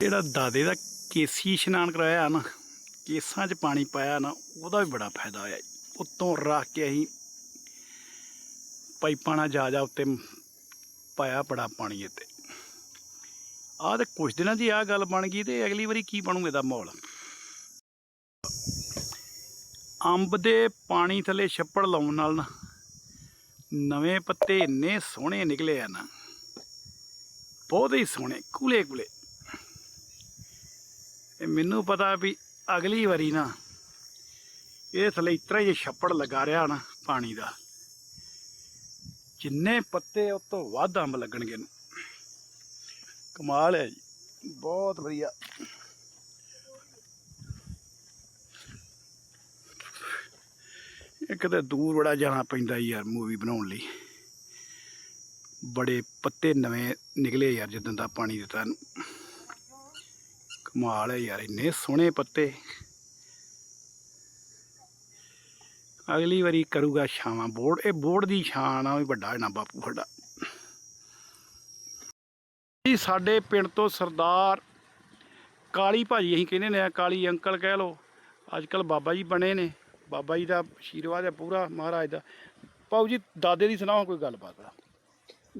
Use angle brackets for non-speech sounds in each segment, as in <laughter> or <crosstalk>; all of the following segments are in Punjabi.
ਜਿਹੜਾ ਦਾਦੇ ਦਾ ਕੇਸੀ ਇਸ਼ਨਾਨ ਕਰਾਇਆ ਨਾ, ਕੇਸਾਂ 'ਚ ਪਾਣੀ ਪਾਇਆ ਨਾ, ਉਹਦਾ ਵੀ ਬੜਾ ਫਾਇਦਾ ਹੋਇਆ। ਜੀ। ਉੱਤੋਂ ਰੱਖ ਕੇ ਅਸੀਂ ਪਾਈਪਾਂ ਨਾਲ ਜਾ ਜਾ ਉੱਤੇ ਪਾਇਆ ਬੜਾ ਪਾਣੀ ਇੱਥੇ। ਆਹ ਤੇ ਕੁਝ ਦਿਨਾਂ 'ਚ ਆਹ ਗੱਲ ਬਣ ਗਈ ਤੇ ਅਗਲੀ ਵਾਰੀ ਕੀ ਬਣੂਗਾ ਇਹਦਾ ਮਾਹੌਲ? ਅੰਬ ਦੇ ਪਾਣੀ ਥੱਲੇ ਛੱਪੜ ਲਾਉਣ ਨਾਲ ਨਾ, ਨਵੇਂ ਪੱਤੇ ਇੰਨੇ ਸੋਹਣੇ ਨਿਕਲੇ ਆ ਨਾ। ਬਹੁਤ ਹੀ ਸੋਹਣੇ ਕੂਲੇ ਕੂਲੇ ਤੇ ਮੈਨੂੰ ਪਤਾ ਵੀ ਅਗਲੀ ਵਾਰੀ ਨਾ ਇਹ ਥੱਲੇ ਇਤਰਾ ਹੀ ਛੱਪੜ ਲਗਾ ਰਿਹਾ ਨਾ ਪਾਣੀ ਦਾ। ਜਿੰਨੇ ਪੱਤੇ ਉਹ ਤੋਂ ਵੱਧ ਅੰਬ ਲੱਗਣਗੇ ਨੂੰ ਕਮਾਲ ਹੈ ਜੀ, ਬਹੁਤ ਵਧੀਆ। ਇੱਕ ਤਾਂ ਦੂਰ ਬੜਾ ਜਾਣਾ ਪੈਂਦਾ ਯਾਰ ਮੂਵੀ ਬਣਾਉਣ ਲਈ। ਬੜੇ ਪੱਤੇ ਨਵੇਂ ਨਿਕਲੇ ਯਾਰ ਜਦੋਂ ਦਾ ਪਾਣੀ ਦਿੱਤਾ ਇਹਨੂੰ। ਕਮਾਲ ਹੈ ਯਾਰ ਇੰਨੇ ਸੋਹਣੇ ਪੱਤੇ। ਅਗਲੀ ਵਾਰੀ ਕਰੂਗਾ ਛਾਵਾਂ ਬੋਰਡ। ਇਹ ਬੋਰਡ ਦੀ ਛਾਂ ਆ ਵੀ ਵੱਡਾ ਨਾ ਬਾਪੂ ਸਾਡਾ ਜੀ ਸਾਡੇ ਪਿੰਡ ਤੋਂ ਸਰਦਾਰ ਕਾਲੀ ਭਾਜੀ ਅਸੀਂ ਕਹਿੰਦੇ ਨੇ ਕਾਲੀ ਅੰਕਲ ਕਹਿ ਲੋ ਅੱਜ ਕੱਲ ਬਾਬਾ ਜੀ ਬਣੇ ਨੇ। ਬਾਬਾ ਜੀ ਦਾ ਆਸ਼ੀਰਵਾਦ ਹੈ ਪੂਰਾ ਮਹਾਰਾਜ ਦਾ। ਪਾਉ ਜੀ ਦਾਦੇ ਦੀ ਸੁਣਾਓ ਕੋਈ ਗੱਲਬਾਤ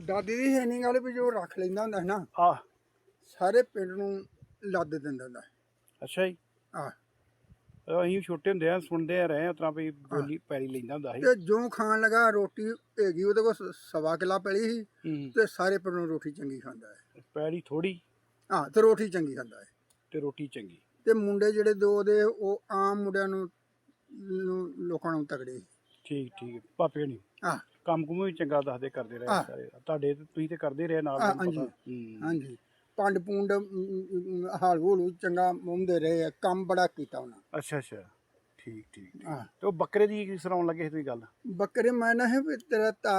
ਦਾਦੀ ਦੀ ਹੈ ਨਹੀਂ ਗੱਲ ਵੀ ਜੋ ਰੱਖ ਲੈਂਦਾ ਹੁੰਦਾ ਸੀ ਨਾ। ਆ ਸਾਰੇ ਪਿੰਡ ਨੂੰ ਲੱਦ ਦਿੰਦਾ ਹੁੰਦਾ। ਅੱਛਾ ਜੀ। ਆਹ ਅਸੀਂ ਛੋਟੇ ਹੁੰਦੇ ਆ ਸੁਣਦੇ ਆ ਰਹੇ ਆ ਉਤਰਾ ਵੀ ਬੋਲੀ ਪੈਰੀ ਲੈਂਦਾ ਹੁੰਦਾ ਸੀ। ਤੇ ਜੋ ਖਾਣ ਲਗਾ ਰੋਟੀ ਹੈਗੀ ਉਹਦੇ ਕੋਲ ਸਵਾ ਕਿਲਾ ਪੜੀ ਸੀ ਹੂੰ। ਤੇ ਸਾਰੇ ਪਿੰਡ ਨੂੰ ਰੋਟੀ ਚੰਗੀ ਖਾਂਦਾ ਹੈ। ਪੈਰੀ ਥੋੜੀ ਹਾਂ ਤੇ ਰੋਟੀ ਚੰਗੀ ਖਾਂਦਾ ਹੈ। ਤੇ ਰੋਟੀ ਚੰਗੀ। ਤੇ ਮੁੰਡੇ ਜਿਹੜੇ ਦੋ ਦੇ ਉਹ ਆਮ ਮੁੰਡਿਆਂ ਨੂੰ ਲੋਕਾਂ ਨੂੰ ਤਗੜੇ। ਠੀਕ ਠੀਕ। ਪਾਪੇ ਨਹੀਂ ਆਹ ਕੰਮ ਕੁਮ ਵੀ ਚੰਗਾ ਦੱਸਦੇ ਕਰਦੇ ਰਹੇ। ਸਾਰੇ। ਤੁਹਾਡੇ ਤੁਸੀਂ ਤੇ ਕਰਦੇ ਰਹੇ ਨਾਲ ਹਾਂਜੀ। ਹੂੰ। ਹਾਂਜੀ। ਪੰਡ ਪੁੰਡ ਹਾਲ ਹੂਲ ਚੰਗਾ ਮੁੰਦੇ ਰਹੇ ਆ, ਕੰਮ ਬੜਾ ਕੀਤਾ ਉਹਨਾਂ ਅੱਛਾ ਅੱਛਾ। ਠੀਕ ਠੀਕ ਠੀਕ। ਹਾਂ। ਤੇ ਉਹ ਬੱਕਰੇ ਦੀ ਕੀ ਸੁਣਾਉਣ ਲੱਗੇ ਸੀ ਤੁਸੀਂ ਗੱਲ? ਬੱਕਰੇ ਮੈਂ ਨਾ ਹੈ ਵੀ ਤੇਰਾ ਤਾ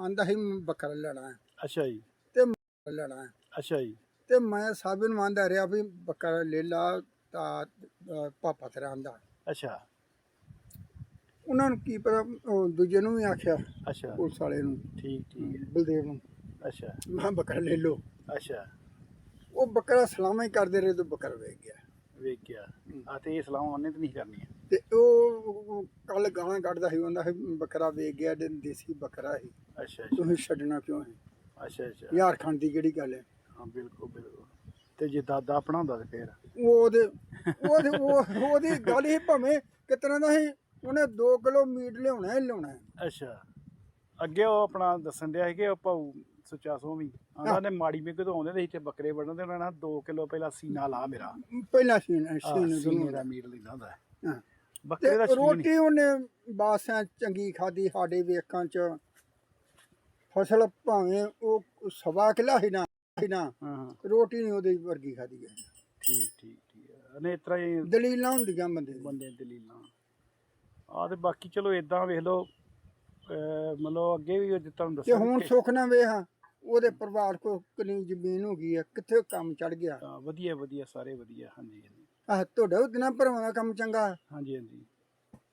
ਆਂਦਾ ਹੀ ਬੱਕਰਾ ਲੈਣਾ ਹੈ। ਅੱਛਾ ਜੀ। ਤੇ ਲੈਣਾ ਹੈ। ਅੱਛਾ ਜੀ। ਤੇ ਮੈਂ ਸਾਬਿਨ ਮੰਨਦਾ ਰਿਹਾ ਵੀ ਬੱਕਰਾ ਲੈ ਲਾ ਤਾਂ ਪਾਪਾ ਤੇਰਾ ਆਂਦਾ। ਅੱਛਾ। ਉਹਨਾਂ ਨੂੰ ਕੀ ਪਤਾ ਉਹ ਦੂਜੇ ਨੂੰ ਵੀ ਆਖਿਆ। ਅੱਛਾ। ਪੁਲਿਸ ਵਾਲੇ ਨੂੰ ਠੀਕ ਠੀਕ। ਬਲਦੇਵ ਨੂੰ। ਅੱਛਾ। ਮੈਂ ਕਿਹਾ ਬੱਕਰਾ ਲੈ ਲਓ। ਅੱਛਾ। ਉਹ ਬੱਕਰਾ ਸਲਾਮਾਂ ਹੀ ਕਰਦੇ ਰਹੇ ਤੇ ਬੱਕਰਾ ਵੇਖ ਗਿਆ। ਵੇਖ ਗਿਆ। ਆ ਤੇ ਇਹ ਸਲਾਮਾਂ ਉਹਨੇ ਤੇ ਨਹੀਂ ਕਰਨੀਆਂ। ਤੇ ਉਹ ਕੱਲ ਗਾਣਾ ਕੱਢਦਾ ਸੀ ਉਹਦਾ ਬੱਕਰਾ ਵੇਖ ਗਿਆ ਦੇ ਦੇਸੀ ਬੱਕਰਾ ਸੀ। ਅੱਛਾ ਤੁਸੀਂ ਛੱਡਣਾ ਕਿਉਂ ਹੈ? ਅੱਛਾ ਅੱਛਾ। ਯਾਰ ਖਾਣ ਕਿਹੜੀ ਗੱਲ ਹੈ? ਹਾਂ ਬਿਲਕੁਲ ਬਿਲਕੁਲ। ਤੇ ਜੇ ਦਾਦਾ ਆਪਣਾ ਹੁੰਦਾ ਤੇ ਫੇਰ? ਉਹਦੇ ਉਹਦੇ ਉਹਦੀ ਗੱਲ ਹੀ ਭਾਵੇਂ ਤਰ੍ਹਾਂ ਦਾ ਸੀ ਉਹਨੇ 2 ਕਿਲੋ ਮੀਟ ਲਿਆਉਣਾ ਹੀ ਲਿਆਉਣਾ ਅੱਛਾ। ਅੱਗੇ ਉਹ ਆਪਣਾ ਦੱਸਣ ਦਿਆ ਸੀ ਕਿ ਉਹ ਭਾਉ 100 ਵੀ। ਆਂਦਾ ਨੇ ਮਾੜੀ ਮੇ ਕਿਦੋਂ ਆਉਂਦੇ ਤੇ ਇੱਥੇ ਬੱਕਰੇ ਵੜਨ ਦੇ ਉਹਨਾਂ ਨਾਲ 2 ਕਿਲੋ ਪਹਿਲਾਂ ਸੀਨਾ ਲਾ ਮੇਰਾ। ਪਹਿਲਾਂ ਸੀਨਾ ਸੀਨਾ ਦਾ ਮੀਟ ਲੈਂਦਾ ਹੁੰਦਾ। ਬੱਕਰੇ ਦਾ ਰੋਟੀ ਉਹਨੇ ਬਾਸਿਆਂ ਚੰਗੀ ਖਾਦੀ ਸਾਡੇ ਵੇਖਾਂ ਚ ਫਸਲ ਭਾਵੇਂ ਉਹ ਸਵਾ ਕਿਲਾ ਹੀ ਨਾ ਹੀ ਨਾ ਰੋਟੀ ਨਹੀਂ ਉਹਦੇ ਵਰਗੀ ਖਾਦੀ ਠੀਕ ਠੀਕ ਠੀਕ। ਇਤਰਾ ਹੀ ਦਲੀਲਾਂ ਹੁੰਦੀਆਂ ਬੰਦੇ ਬੰਦੇ ਦਲੀਲਾਂ। ਆ ਤੇ ਬਾਕੀ ਚਲੋ ਇਦਾਂ ਵੇਖ ਲਓ ਮਤਲਬ ਅੱਗੇ ਵੀ ਤੁਹਾਨੂੰ ਦੱਸਿਆ ਤੇ ਹੁਣ ਸੁੱਖ ਨਾ ਵੇਹਾਂ ਉਹਦੇ ਪਰਿਵਾਰ ਕੋ ਕਿੰਨੀ ਜ਼ਮੀਨ ਹੋ ਗਈ ਹੈ ਕਿੱਥੇ ਕੰਮ ਚੜ ਗਿਆ? ਹਾਂ, ਵਧੀਆ ਵਧੀਆ ਸਾਰੇ ਵਧੀਆ ਹਾਂਜੀ ਹਾਂਜੀ। ਆਹ ਤੁਹਾਡਾ ਉਹ ਦਿਨਾਂ ਭਰਾਵਾਂ ਦਾ ਕੰਮ ਚੰਗਾ? ਹਾਂਜੀ ਹਾਂਜੀ।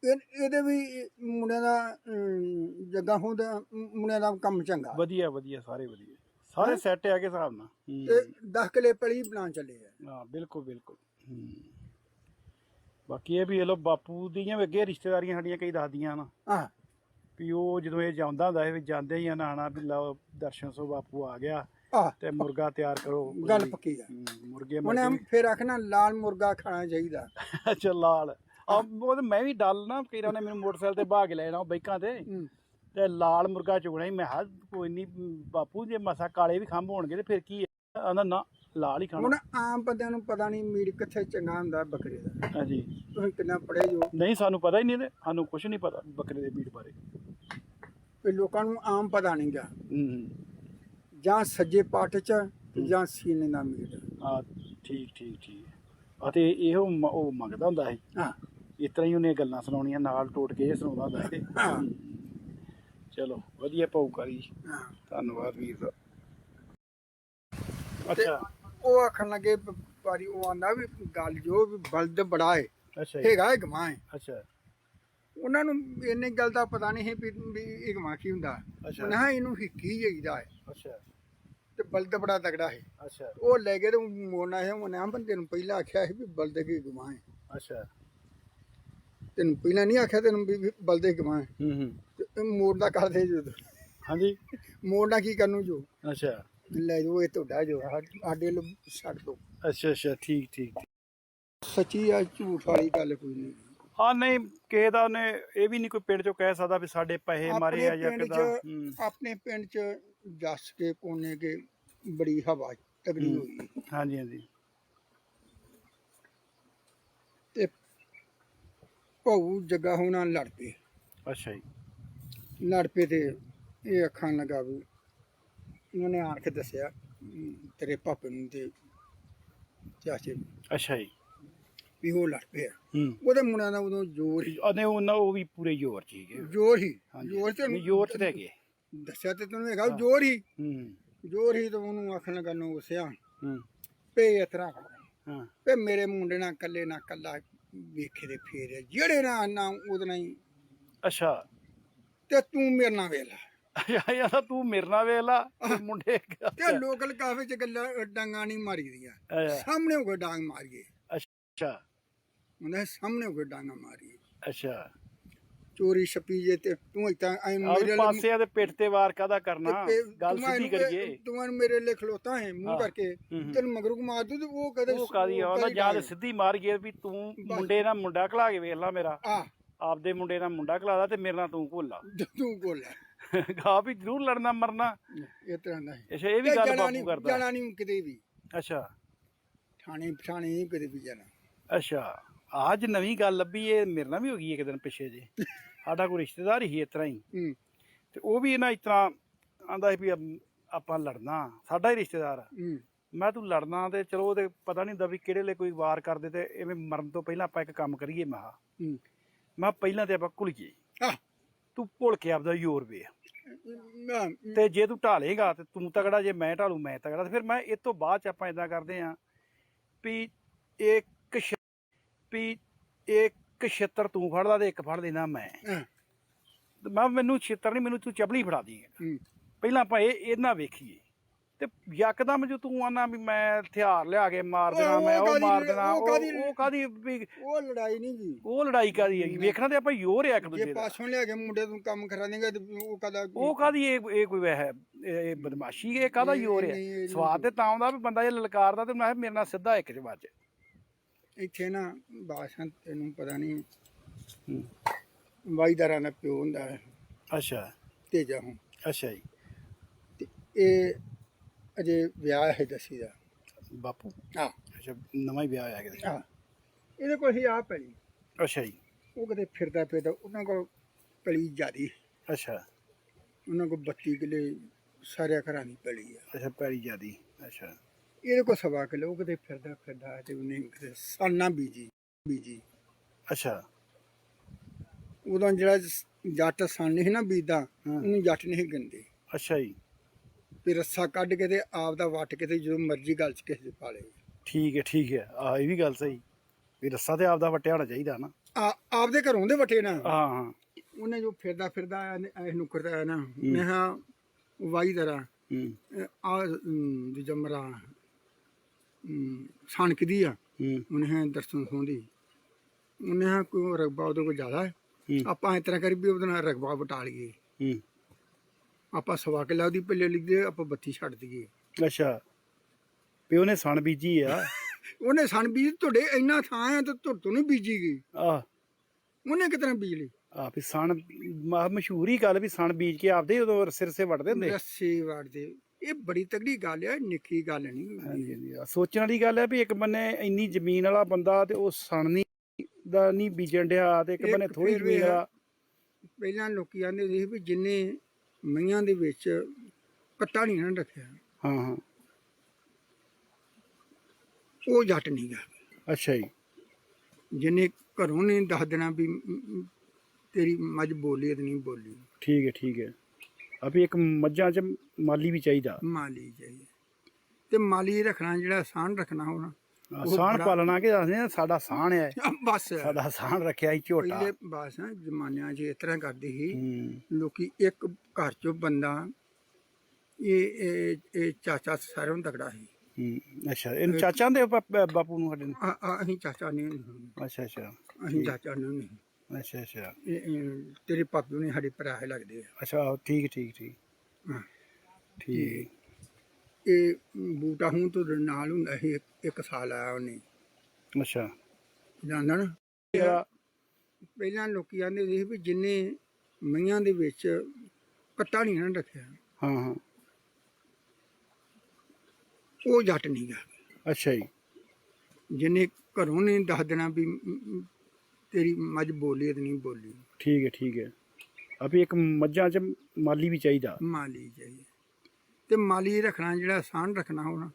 ਇਹ- ਇਹਦੇ ਵੀ ਮੁੰਡਿਆਂ ਦਾ ਅਮ, ਜੱਗਾ ਹੁੰਦਾ ਮੁੰਡਿਆਂ ਦਾ ਕੰਮ ਚੰਗਾ? ਵਧੀਆ ਵਧੀਆ ਸਾਰੇ ਵਧੀਆ। ਸਾਰੇ ਸੈੱਟ ਆ ਕੇ ਹਿਸਾਬ ਨਾਲ। ਹੂੰ। ਤੇ 10 ਕਿਲੇ ਪਲੀ ਬਣਾ ਚੱਲੇ ਆ। ਹਾਂ ਬਿਲਕੁਲ ਬਿਲਕੁਲ। ਹੂੰ। ਬਾਕੀ ਇਹ ਵੀ ਇਹ ਲੋ ਬਾਪੂ ਦੀਆਂ ਵੀ ਅੱਗੇ ਰਿਸ਼ਤੇਦਾਰੀਆਂ ਸਾਡੀਆਂ ਕਈ ਦੱਸਦੀਆਂ ਨਾ। ਆਹ। ਵੀ ਉਹ ਜਦੋਂ ਇਹ ਜਾਂਦਾ ਹੁੰਦਾ ਸੀ ਵੀ ਜਾਂਦੇ ਹੀ ਆ ਨਾਣਾ ਵੀ ਲਓ ਦਰਸ਼ਨ ਸੋ ਬਾਪੂ ਆ ਗਿਆ ਆਹ ਤੇ ਮੁਰਗਾ ਤਿਆਰ ਕਰੋ। ਗੱਲ। ਪੱਕੀ ਆ। ਹੂੰ, ਮੁਰਗੇ ਉਹਨੇ ਮੁਰਗੇ ਫਿਰ ਆਖਣਾ ਲਾਲ ਮੁਰਗਾ ਖਾਣਾ ਚਾਹੀਦਾ। <laughs> ਅੱਛਾ ਲਾਲ। ਆ ਉਹ ਤੇ ਮੈਂ ਵੀ ਡਲ ਨਾ ਕਈ ਨੇ ਮੈਨੂੰ ਮੋਟਰਸਾਈਕਲ ਤੇ ਬਾਗ ਲੈ ਜਾਣਾ ਬਾਈਕਾਂ ਤੇ। ਹੂੰ। ਤੇ ਲਾਲ ਮੁਰਗਾ ਚੁਗਣਾ ਹੀ ਮੈਂ ਹਾਂ ਕੋਈ ਨਹੀਂ ਬਾਪੂ ਜੇ ਮਸਾ ਕਾਲੇ ਵੀ ਖੰਭ ਹੋਣਗੇ ਤੇ ਫਿਰ ਕੀ ਹੈ? ਆਂਦਾ ਨਾ ਲਾਲ ਹੀ ਖਾਣਾ। ਹੁਣ ਆਮ ਬੰਦਿਆਂ ਨੂੰ ਪਤਾ ਨਹੀਂ ਮੀਟ ਕਿੱਥੇ ਚੰਗਾ ਹੁੰਦਾ ਬੱਕਰੇ ਦਾ। ਹਾਂਜੀ। ਤੁਸੀਂ ਕਿੰਨਾ ਪੜੇ ਜੋ ਨਹੀਂ ਸਾਨੂੰ ਪਤਾ ਹੀ ਨਹੀਂ ਤੇ ਸਾਨੂੰ ਕੁਝ ਨਹੀਂ ਪਤਾ ਬੱਕਰੇ ਦੇ ਮੀਟ ਬਾਰੇ। ਵੀ ਲੋਕਾਂ ਨੂੰ ਆਮ ਪਤਾ ਨਹੀਂ ਗਾ। ਹੂੰ ਜਾਂ ਸੱਜੇ ਪੱਟ ਚ ਤੇ ਜਾਂ ਸੀਨੇ ਦਾ ਮੀਟ ਆ ਠੀਕ ਠੀਕ ਠੀਕ। ਅਤੇ ਇਹੋ ਮ- ਉਹ ਮੰਗਦਾ ਹੁੰਦਾ ਸੀ। ਹਾਂ। ਇਸ ਤਰ੍ਹਾਂ ਹੀ ਉਹਨੇ ਗੱਲਾਂ ਸੁਣਾਉਣੀਆਂ ਨਾਲ ਟੋਟ ਕੇ ਇਹ ਸੁਣਾਉਂਦਾ ਹੁੰਦਾ ਸੀ। ਹਾਂ। ਚਲੋ ਵਧੀਆ ਪਊਕਾਰੀ ਹਾਂ। ਧੰਨਵਾਦ ਵੀਰ ਦਾ। ਅੱਛਾ। ਉਹ ਆਖਣ ਲੱਗੇ ਪ- ਪਾਰੀ ਉਹ ਆਂਦਾ ਵੀ ਗੱਲ ਜੋ ਵੀ ਬਲਦ ਬੜਾ ਹੈ ਅੱਛਾ ਜੀ, ਹੈਗਾ ਗਮਾਂ ਹੈ ਅੱਛਾ। ਉਹਨਾਂ ਨੂੰ ਇੰਨੀ ਗੱਲ ਦਾ ਪਤਾ ਨਹੀਂ ਸੀ ਵੀ ਵੀ ਇਹ ਗਮਾਂ ਕੀ ਹੁੰਦਾ। ਅੱਛਾ। ਉਹਨਾਂ ਕਿਹਾ ਇਹਨੂੰ ਹਿੱਕੀ ਜਾਈਦਾ ਹੈ। ਅੱਛਾ। ਤੇ ਬਲਦ ਬੜਾ ਤਗੜਾ ਹੈ ਅੱਛਾ। ਉਹ ਲੈ ਕੇ ਤੇ ਮੋੜਨਾ ਹੈ ਉਹਨੇ ਆ ਬੰਦੇ ਨੂੰ ਪਹਿਲਾਂ ਆਖਿਆ ਸੀ ਵੀ ਬਲਦ ਕੀ ਗਵਾਏ ਅੱਛਾ। ਤੈਨੂੰ ਪਹਿਲਾਂ ਨਹੀਂ ਆਖਿਆ ਤੈਨੂੰ ਵੀ ਵੀ ਬਲਦ ਕੀ ਹੂੰ। ਹੂੰ ਤੇ ਇਹ ਕਰਦੇ ਜੋ ਹਾਂਜੀ। ਮੋੜਨਾ ਕੀ ਕਰਨੂ ਜੋ। ਅੱਛਾ। ਲੈ ਜੋ ਇਹ ਤੁਹਾਡਾ ਜੋ। ਸਾਡੇ ਲੋ ਛੱਡ ਦੋ। ਅੱਛਾ ਅੱਛਾ। ਠੀਕ ਠੀਕ। ਸੱਚੀ ਆ ਝੂਠ ਵਾਲੀ ਗੱਲ ਕੋਈ ਨਹੀਂ। ਹਾਂ ਨਹੀਂ ਕਿਸੇ ਦਾ ਉਹਨੇ ਇਹ ਵੀ ਨਹੀਂ ਕੋਈ ਪਿੰਡ ਚੋਂ ਕਹਿ ਸਕਦਾ ਵੀ ਸਾਡੇ ਪੈਸੇ ਮਾਰੇ ਆ ਆਪਣੇ ਜਾਂ ਪਿੰਡ ਕਿਦਾਂ। ਚ ਆਪਣੇ ਪਿੰਡ ਚ ਜੱਸ ਕੇ ਕੋਨੇ ਕੇ ਬੜੀ ਹਵਾ ਤਗੜੀ। ਹੋਈ। ਹਾਂਜੀ ਹਾਂਜੀ। ਤੇ ਭਾਊ ਜੱਗਾ ਹੋਣਾ ਲੜ ਪਏ। ਅੱਛਾ ਜੀ। ਲੜ ਪਏ ਤੇ ਇਹ ਅੱਖਾਂ ਲਗਾ ਵੀ ਉਹਨੇ ਆਣ ਕੇ ਦੱਸਿਆ ਤੇਰੇ ਪਾਪੇ ਨੂੰ ਤੇ ਚਾਚੇ ਨੂੰ। ਅੱਛਾ ਜੀ। ਵੀ ਉਹ ਲੜ ਪਏ ਆ। ਹੂੰ। ਉਹਦੇ ਮੁੰਡਿਆਂ ਦਾ ਉਦੋਂ ਜ਼ੋਰ ਹੀ। ਉਹਨੇ ਉਹਨਾਂ ਉਹ ਵੀ ਪੂਰੇ ਜ਼ੋਰ ਚ ਹੀ ਗਏ ਜ਼ੋਰ ਹੀ। ਹਾਂਜੀ। ਜ਼ੋਰ ਤੇ ਨਹੀਂ, ਜ਼ੋਰ ਚ ਤੇ ਗਏ ਦੱਸਿਆ ਤੇ ਤੈਨੂੰ ਹੈਗਾ ਜ਼ੋਰ ਹੀ। ਹੂੰ। ਜ਼ੋਰ ਹੀ ਤੇ ਉਹਨੂੰ ਆਖਣ ਲੱਗਾ ਨੂੰ ਉਸਿਆ ਹੂੰ। ਪੇ ਇਤਰਾ ਹਾਂ ਪੇ ਮੇਰੇ ਮੁੰਡੇ ਨਾਲ ਕੱਲੇ ਨਾਲ ਕੱਲਾ ਵੇਖੇ ਦੇ ਫੇਰ ਜਿਹੜੇ ਨਾਲ ਨਾ ਉਹਦੇ ਨਾਲ ਹੀ। ਅੱਛਾ। ਤੇ ਤੂੰ ਮੇਰੇ ਨਾਲ ਵੇਲਾ ਯਾਰ ਤੂੰ ਮੇਰੇ ਨਾਲ ਵੇਖ ਲਾ। ਤੇ ਮੁੰਡੇ ਤੇ ਲੋਕਲ ਕਾਫੇ ਚ ਗੱਲਾਂ ਡਾਂਗਾ ਨਹੀਂ ਮਾਰੀ ਦੀਆਂ ਅੱਛਾ। ਸਾਹਮਣੇ ਹੋ ਕੇ ਡਾਂਗ ਮਾਰੀਏ। ਅੱਛਾ। ਉਹਨੇ ਸਾਹਮਣੇ ਹੋ ਕੇ ਡਾਂਗਾ ਮਾਰੀਏ। ਅੱਛਾ। ਚੋਰੀ ਛਪੀ ਜੇ ਤੇ ਤੂੰ ਇਤਾਂ ਐ ਮੇਰੇ ਵੀ ਪਾਸੇ ਆ ਤੇ ਪਿੱਠ ਤੇ ਵਾਰ ਕਾਦਾ ਕਰਨਾ? ਤੇ ਗੱਲ ਤੂੰ ਸਿੱਧੀ ਇਹਨੂੰ ਕਰੀਏ। ਤੂੰ ਇਹਨੂੰ ਮੇਰੇ ਲਈ ਖਲੋਤਾ ਹੈ ਮੂੰਹ ਹਾਂ। ਕਰਕੇ। ਹੂੰ, ਹੂੰ। ਤੈਨੂੰ ਮਗਰੋਂ ਮਾਰ ਦੂ ਤੇ ਉਹ ਕਦੇ ਉਹ ਕਾਦੀ ਆ? ਉਹਦਾ ਜਾਂ ਤੇ ਸਿੱਧੀ ਮਾਰ ਗਿਆ ਵੀ ਤੂੰ ਮੁੰਡੇ ਨਾਲ ਮੁੰਡਾ ਖਲਾ ਕੇ ਵੇਖ ਲਾ ਮੇਰਾ। ਆ ਆਪਦੇ ਮੁੰਡੇ ਨਾਲ ਮੁੰਡਾ ਖਲਾਦਾ ਤੇ ਮੇਰੇ ਨਾਲ ਤੂੰ ਘੋਲਾ ਤੂੰ ਬੋਲਿਆ ਗਾ ਵੀ ਜ਼ਰੂਰ ਲੜਨਾ ਮਰਨਾ। ਇਹ ਤਰ੍ਹਾਂ ਦਾ ਹੈ। ਅੱਛਾ ਇਹ ਵੀ ਗੱਲ ਬਾਪੂ ਕਰਦਾ। ਜਾਣਾ ਨਹੀਂ ਕਿਤੇ ਵੀ। ਅੱਛਾ। ਥਾਣੇ ਪਛਾਣੇ ਨਹੀਂ ਕਿਤੇ ਵੀ ਜਾਣਾ। ਅੱਛਾ। ਅੱਜ ਨਵੀਂ ਗੱਲ ਲੱਭੀ ਇਹ ਮੇਰੇ ਨਾਲ ਵੀ ਹੋ ਗਈ ਇੱਕ ਦਿਨ ਪਿੱਛੇ ਜੇ ਸਾਡਾ ਕੋਈ ਰਿਸ਼ਤੇਦਾਰ ਹੀ ਇਸ ਤਰ੍ਹਾਂ ਹੀ। ਹੂੰ। ਤੇ ਉਹ ਵੀ ਇਹਨਾਂ ਇਸ ਤਰ੍ਹਾਂ ਆਂਦਾ ਸੀ ਵੀ ਆਪਾਂ ਲੜਨਾ ਸਾਡਾ ਹੀ ਰਿਸ਼ਤੇਦਾਰ ਆ। ਹੂੰ। ਮੈਂ ਤੂੰ ਲੜਨਾ ਤੇ ਚਲੋ ਉਹਦੇ ਪਤਾ ਨਹੀਂ ਹੁੰਦਾ ਵੀ ਕਿਹੜੇ ਲਈ ਕੋਈ ਵਾਰ ਕਰਦੇ ਤੇ ਐਵੇਂ ਮਰਨ ਤੋਂ ਪਹਿਲਾਂ ਆਪਾਂ ਇੱਕ ਕੰਮ ਕਰੀਏ ਮੈਂ ਕਿਹਾ। ਹੂੰ। ਮੈਂ ਪਹਿਲਾਂ ਤੇ ਆਪਾਂ ਘੁਲੀਏ। ਆ ਤੂੰ ਭੁੱਲ ਕੇ ਆਪਦਾ ਯੋਰ ਵੇ ਤੇ ਜੇ ਤੂੰ ਢਾਲੇਗਾ ਤੇ ਤੂੰ ਤਗੜਾ ਜੇ ਮੈਂ ਢਾਲੂ ਮੈਂ ਤਗੜਾ ਤੇ ਫਿਰ ਮੈਂ ਇਹ ਤੋਂ ਬਾਅਦ ਚ ਆਪਾਂ ਇਦਾਂ ਕਰਦੇ ਆਂ ਵੀ ਛ- ਵੀ ਇੱਕ ਛਿੱਤਰ ਤੂੰ ਫੜ ਲਾ ਤੇ ਇੱਕ ਫੜ ਲੈਣਾ ਮੈਂ। ਤੇ ਮੈਂ ਮੈਨੂੰ ਛਿੱਤਰ ਨਹੀਂ ਮੈਨੂੰ ਤੂੰ ਚਪਲੀ ਫੜਾ ਦੀ ਪਹਿਲਾਂ ਆਪਾਂ ਇਹ ਇਹਨਾਂ ਵੇਖੀਏ। ਤੇ ਯਕਦਮ ਜੋ ਤੂੰ ਆਨਾ ਵੀ ਮੈਂ ਹਥਿਆਰ ਲਿਆ ਕੇ ਮਾਰ ਦੇਣਾ ਮੈਂ ਉਹ ਮਾਰ ਦੇਣਾ ਉਹ ਕਾਦੀ ਉਹ ਲੜਾਈ ਨਹੀਂ ਗਈ ਉਹ ਲੜਾਈ ਕਾਦੀ ਹੈਗੀ? ਵੇਖਣਾ ਤੇ ਆਪਾਂ ਯੋਰ ਆ ਇੱਕ ਦੂਜੇ ਦਾ। ਪਾਸੋਂ ਲਿਆ ਕੇ ਮੁੰਡੇ ਨੂੰ ਕੰਮ ਕਰਾ ਦੇਗਾ ਤੇ ਉਹ ਕਦਾ ਉਹ ਕਾਦੀ ਇਹ ਇਹ ਕੋਈ ਵਹਿ ਇਹ ਬਦਮਾਸ਼ੀ ਇਹ ਕਾਦਾ ਯੋਰ ਹੈ? ਸਵਾਦ ਤੇ ਤਾਂ ਆਉਂਦਾ ਵੀ ਬੰਦਾ ਜੇ ਲਲਕਾਰਦਾ ਤੇ ਮੈਂ ਮੇਰੇ ਨਾਲ ਸਿੱਧਾ ਇੱਕ ਚ। ਵੱਜ ਇੱਥੇ ਨਾ ਬਾਸ਼ਾਂ ਤੈਨੂੰ ਪਤਾ ਨਹੀਂ ਹੂੰ। ਵਾਈਦਾਰਾਂ ਦਾ ਪਿਓ ਹੁੰਦਾ ਹੈ। ਅੱਛਾ। ਤੇਜਾ ਹੂੰ ਅੱਛਾ ਜੀ। ਤੇ ਇਹ ਅਜੇ ਵਿਆਹ ਹੈ ਦਸੀ ਦਾ। ਬਾਪੂ? ਆ ਅੱਛਾ ਨਵਾਂ ਹੀ ਵਿਆਹ ਹੋਇਆ ਕਿਤੇ? ਆ ਇਹਦੇ ਕੋਲ ਹੀ ਆ ਪੈਲੀ ਅੱਛਾ ਜੀ। ਉਹ ਕਦੇ ਫਿਰਦਾ ਫਿਰਦਾ ਉਹਨਾਂ ਕੋਲ ਪੈਲੀ ਜਿਆਦੀ। ਅੱਛਾ। ਉਹਨਾਂ ਕੋਲ 32 ਕਿਲੇ ਸਾਰਿਆਂ ਘਰਾਂ ਦੀ ਪੈਲੀ ਆ। ਅੱਛਾ ਪੈਰੀ ਜਿਆਦੀ। ਅੱਛਾ। ਇਹਦੇ ਕੋਲ ਸਵਾ ਕਿਲੋ ਉਹ ਕਦੇ ਫਿਰਦਾ ਫਿਰਦਾ ਤੇ ਉਹਨੇ ਕਿਤੇ ਸਾਨਾ ਬੀਜੀ ਬੀਜੀ। ਅੱਛਾ। ਉਦੋਂ ਜਿਹੜਾ ਜੱਟ ਸਣ ਨਹੀਂ ਸੀ ਨਾ ਬੀਜਦਾ। ਉਹਨੂੰ ਜੱਟ ਨਹੀਂ ਸੀ ਗਿਣਦੇ। ਅੱਛਾ ਜੀ। ਵੀ ਰੱਸਾ ਕੱਢ ਕੇ ਤੇ ਆਪ ਦਾ ਵੱਟ ਕੇ ਤੇ ਜਦੋਂ ਮਰਜ਼ੀ ਗੱਲ ਚ ਕਿਸੇ ਦੇ ਪਾ ਲੇ ਠੀਕ ਹੈ ਠੀਕ ਹੈ। ਆ ਇਹ ਵੀ ਗੱਲ ਸਹੀ। ਵੀ ਰੱਸਾ ਤੇ ਆਪਦਾ ਵਟਿਆ ਹੋਣਾ ਚਾਹੀਦਾ ਨਾ। ਆ ਆਪਦੇ ਘਰੋਂ ਦੇ ਵਟੇ ਨਾ। ਹਾਂ ਹਾਂ। ਉਹਨੇ ਜੋ ਫਿਰਦਾ ਫਿਰਦਾ ਆਇਆ ਇਹ ਨੁਕਰ ਦਾ ਆਇਆ ਨਾ ਮੈਂ ਹਾਂ ਵਾਈ ਦਰਾ। ਹੂੰ। ਆ ਦੀ ਜਮਰਾ ਸਣਕਦੀ ਆ। ਹੂੰ। ਉਹਨੇ ਹਾਂ ਦਰਸ਼ਨ ਸੋਂਦੀ ਉਹਨੇ ਹਾਂ ਕੋਈ ਰਗਬਾ ਉਹਦੇ ਕੋਲ ਜ਼ਿਆਦਾ ਹੈ। ਹੂੰ। ਆਪਾਂ ਇਸ ਤਰ੍ਹਾਂ ਕਰੀ ਵੀ ਉਹਦੇ ਨਾਲ ਰਗਬਾ ਵਟਾ ਲਈਏ। ਹੂੰ। ਆਪਾਂ ਸਵਾ ਕਿੱਲਾ ਉਹਦੀ ਪੱਲੇ ਲਿਖਦੇ ਆਪਾਂ ਬੱਤੀ ਛੱਡ ਦਈਏ। ਅੱਛਾ। ਵੀ ਉਹਨੇ ਸਣ ਬੀਜੀ ਆ। <laughs> ਉਹਨੇ ਸਣ ਬੀਜ ਤੁਹਾਡੇ ਇੰਨਾ ਥਾਂ ਹੈ ਤੇ ਤੁਹਾਡੇ ਤੋਂ ਨਹੀਂ ਬੀਜੀ ਗਈ। ਆ ਉਹਨੇ ਕਿਤਨਾ ਬੀਜ ਲਈ? ਆ ਵੀ ਸਣ ਮਸ਼ਹੂਰ ਗੱਲ ਵੀ ਸਣ ਬੀਜ ਕੇ ਆਪਦੇ ਉਦੋਂ ਸਿਰ ਸੇ ਵੜਦੇ ਹੁੰਦੇ ਰੱਸੀ ਵੜਦੇ ਇਹ ਬੜੀ ਤਗੜੀ ਗੱਲ ਹੈ ਨਿੱਕੀ ਗੱਲ ਨਹੀਂ ਹਾਂਜੀ ਹਾਂਜੀ ਆਹ ਸੋਚਣ ਵਾਲੀ ਗੱਲ ਹੈ ਵੀ ਇੱਕ ਬੰਨੇ ਇੰਨੀ ਜ਼ਮੀਨ ਵਾਲਾ ਬੰਦਾ ਤੇ ਉਹ ਸਣ ਨਹੀਂ ਦਾ ਨਹੀਂ ਬੀਜਣ ਡਿਆ ਤੇ ਇੱਕ ਇੱਕ ਬੰਨੇ ਥੋੜੀ ਫਿਰ ਵੀ ਜ਼ਮੀਨ ਹੈ। ਵਾਲਾ। ਪਹਿਲਾਂ ਲੋਕੀ ਆਂਦੇ ਸੀ ਵੀ ਜਿੰਨੇ ਮਈਆਂ ਦੇ ਵਿੱਚ ਕੱਟਾ ਨਹੀਂ ਨਾ ਰੱਖਿਆ। ਹਾਂ ਹਾਂ। ਉਹ ਜੱਟ ਨਹੀਂ ਗਾ। ਅੱਛਾ ਜੀ। ਜਿੰਨੇ ਘਰੋਂ ਨਹੀਂ ਦੱਸ ਦੇਣਾ ਵੀ ਮ, ਮ, ਤੇਰੀ ਮੱਝ ਬੋਲੀ ਤੇ ਨਹੀਂ ਬੋਲੀ। ਠੀਕ ਹੈ ਠੀਕ ਹੈ। ਵੀ ਇੱਕ ਮੱਝਾਂ 'ਚ ਮਾਲੀ ਵੀ ਚਾਹੀਦਾ। ਮਾਲੀ ਚਾਹੀਏ ਤੇ ਮਾਲੀ ਰੱਖਣਾ ਜਿਹੜਾ ਸਾਨ ਰੱਖਣਾ ਹੋਣਾ ਬੜਾ- ਪਾਲਣਾ ਕਿ ਦੱਸਦੇ ਆ ਸਾਡਾ ਸਾਣ ਹੈ ਬਸ ਸਾਡਾ ਸਾਣ ਰੱਖਿਆ ਹੀ ਝੋਟਾ। ਪਹਿਲੇ ਬਸ ਜ਼ਮਾਨਿਆਂ 'ਚ ਇਸ ਤਰ੍ਹਾਂ ਕਰਦੇ ਸੀ। ਲੋਕੀ ਇੱਕ ਘਰ ਚੋਂ ਬੰਦਾ ਇਹ ਇਹ ਚਾਚਾ ਸਾਰਿਆਂ ਨੂੰ ਤਕੜਾ ਸੀ। ਅੱਛਾ ਇਹਨੂੰ ਚਾਚਾ ਦੇ ਬਾਪੂ ਨੂੰ ਸਾਡੇ ਨੂੰ? ਅਸੀਂ ਚਾਚਾ ਨਹੀਂ। ਅੱਛਾ ਅੱਛਾ। ਅਸੀਂ ਚਾਚਾ ਨਹੀਂ। ਅੱਛਾ ਅੱਛਾ। ਇਹ ਇਹ ਤੇਰੇ ਪਾਪੂ ਨੇ ਸਾਡੇ ਭਰਾ ਹੀ ਲੱਗਦੇ ਆ। ਅੱਛਾ ਆਹੋ, ਠੀਕ ਠੀਕ ਠੀਕ। ਹਾਂ। ਠੀਕ। ਇਹ ਬੂਟਾ ਹੂੰ ਤੋਂ ਨਾਲ ਹੁੰਦਾ ਸੀ ਇੱਕ- ਇੱਕ ਸਾਲ ਆਇਆ ਉਹਨੇ। ਅੱਛਾ। ਜਾਂਦਾ ਨਾ? ਪਹਿਲਾਂ ਲੋਕੀ ਆਂਦੇ ਸੀ ਵੀ ਜਿੰਨੇ ਮਈਆਂ ਦੇ ਵਿੱਚ ਕੱਟਾ ਨਹੀਂ ਨਾ ਰੱਖਿਆ। ਹਾਂ ਹਾਂ। ਉਹ ਜੱਟ ਨਹੀਂ ਗਾ। ਅੱਛਾ ਜੀ। ਜਿੰਨੇ ਘਰੋਂ ਨੇ ਦੱਸ ਦੇਣਾ ਵੀ ਮ, ਮ, ਤੇਰੀ ਮੱਝ ਬੋਲੀ ਤੇ ਨਹੀਂ ਬੋਲੀ। ਠੀਕ ਹੈ ਠੀਕ ਹੈ। ਅਭੀ ਇੱਕ ਮੱਝਾਂ ਚ ਮਾਲੀ ਵੀ ਚਾਹੀਦਾ। ਮਾਲੀ ਚਾਹੀਏ ਤੇ ਮਾਲੀ ਰੱਖਣਾ ਜਿਹੜਾ ਸਾਨ ਰੱਖਣਾ ਹੋਣਾ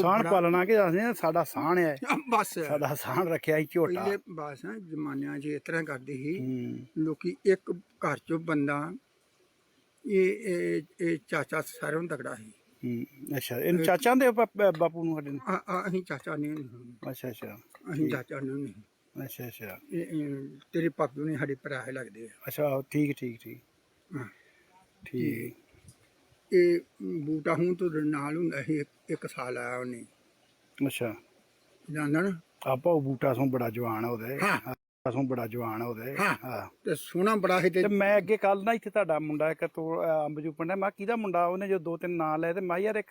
ਸਾਣ ਪਾਲਣਾ ਕਿ ਦੱਸਦੇ ਆ ਸਾਡਾ ਸਾਣ ਹੈ। ਬਸ। ਸਾਡਾ ਸਾਣ ਰੱਖਿਆ ਸੀ ਝੋਟਾ। ਪਹਿਲੇ ਬਸ ਜ਼ਮਾਨਿਆਂ 'ਚ ਇਸ ਤਰ੍ਹਾਂ ਕਰਦੇ ਸੀ। ਹੂੰ। ਲੋਕੀ ਇੱਕ ਘਰ ਚੋਂ ਬੰਦਾ ਇਹ ਇਹ ਚਾਚਾ ਸਾਰਿਆਂ ਨੂੰ ਤਕੜਾ ਸੀ। ਹੂੰ ਅੱਛਾ ਇਹਨੂੰ ਚਾਚਾ ਦੇ ਬਾਪੂ ਨੂੰ ਸਾਡੇ ਨੂੰ? ਅਸੀਂ ਚਾਚਾ ਨਹੀਂ। ਅੱਛਾ ਅੱਛਾ। ਅਸੀਂ ਚਾਚਾ ਨਹੀਂ। ਅੱਛਾ ਅੱਛਾ। ਇਹ ਇਹ ਤੇਰੇ ਪਾਪੂ ਨੇ ਸਾਡੇ ਭਰਾ ਹੀ ਲੱਗਦੇ ਆ ਅੱਛਾ ਆਹੋ, ਠੀਕ ਠੀਕ ਠੀਕ। ਹਾਂ। ਠੀਕ। ਇਹ ਬੂਟਾ ਹੂੰ ਤੋਂ ਨਾਲ ਹੁੰਦਾ ਸੀ ਇੱਕ- ਇੱਕ ਸਾਲ ਆਇਆ ਉਹਨੇ। ਅੱਛਾ। ਜਾਂਦਾ ਨਾ? ਆਪਾ ਉਹ ਬੂਟਾ ਸੋਂ ਬੜਾ ਜਵਾਨ ਉਹਦੇ। ਹਾਂ। ਸੋਂ ਬੜਾ ਜਵਾਨ ਉਹਦੇ। ਹਾਂ। ਹਾਂ। ਤੇ ਸੋਹਣਾ ਬੜਾ ਸੀ ਤੇ ਤੇ ਮੈਂ ਅੱਗੇ ਕੱਲ ਨਾ ਇੱਥੇ ਤੁਹਾਡਾ ਮੁੰਡਾ ਇੱਕ ਤੋਂ ਅੰਬਜੂ ਪਿੰਡਾ ਮੈਂ ਕਿਹਾ ਕਿਹਦਾ ਮੁੰਡਾ ਉਹਨੇ ਜੋ ਦੋ ਤਿੰਨ ਨਾਂ ਲਏ ਤੇ ਮੈਂ ਕਿਹਾ ਯਾਰ ਇੱਕ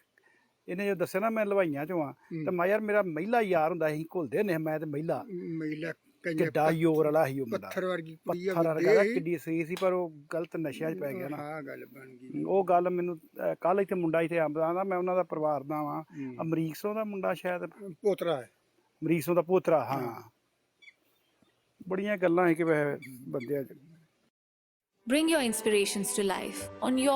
ਇਹਨੇ ਜੋ ਦੱਸਿਆ ਨਾ ਮੈਂ ਲਵਾਈਆਂ ਚੋਂ ਆ ਹੂੰ। ਤੇ ਮੈਂ ਯਾਰ ਮੇਰਾ ਮਹਿਲਾ ਯਾਰ ਹੁੰਦਾ ਸੀ ਘੁਲਦੇ ਨੇ ਮੈਂ ਤੇ ਮਹਿਲਾ। ਮਹਿਲਾ ਕਿੱਡਾ ਯੋਰ ਵਾਲਾ ਸੀ ਉਹ ਮੁੰਡਾ। ਪੱਥਰ ਵਰਗੀ ਕੁੜੀ ਆ ਪੱਥਰ ਵਰਗਾ। ਕਿੱਡੀ ਸਹੀ ਸੀ ਪਰ ਉਹ ਗਲਤ ਨਸ਼ਿਆਂ 'ਚ ਪੈ ਗਿਆ ਨਾ। ਹਾਂ ਗੱਲ ਬਣ ਗਈ। ਉਹ ਗੱਲ ਮੈਨੂੰ ਕੱਲ ਇੱਥੇ ਮੁੰਡਾ ਇੱਥੇ ਆਂਦਾ ਦਾ ਮੈਂ ਉਹਨਾਂ ਦਾ ਪਰਿਵਾਰ ਦਾ ਵਾਂ। ਹੂੰ। ਅਮਰੀਕਸੋਂ ਦਾ ਮੁੰਡਾ ਸ਼ਾਇਦ। ਪੋਤਰਾ ਹੈ। ਅਮਰੀਕਸੋਂ ਦਾ ਪੋਤਰਾ ਹਾਂ। ਬੜੀਆਂ ਗੱਲਾਂ ਹੈ ਕਿ ਬੰਦਿਆਂ 'ਚ। Bring your inspirations to life on your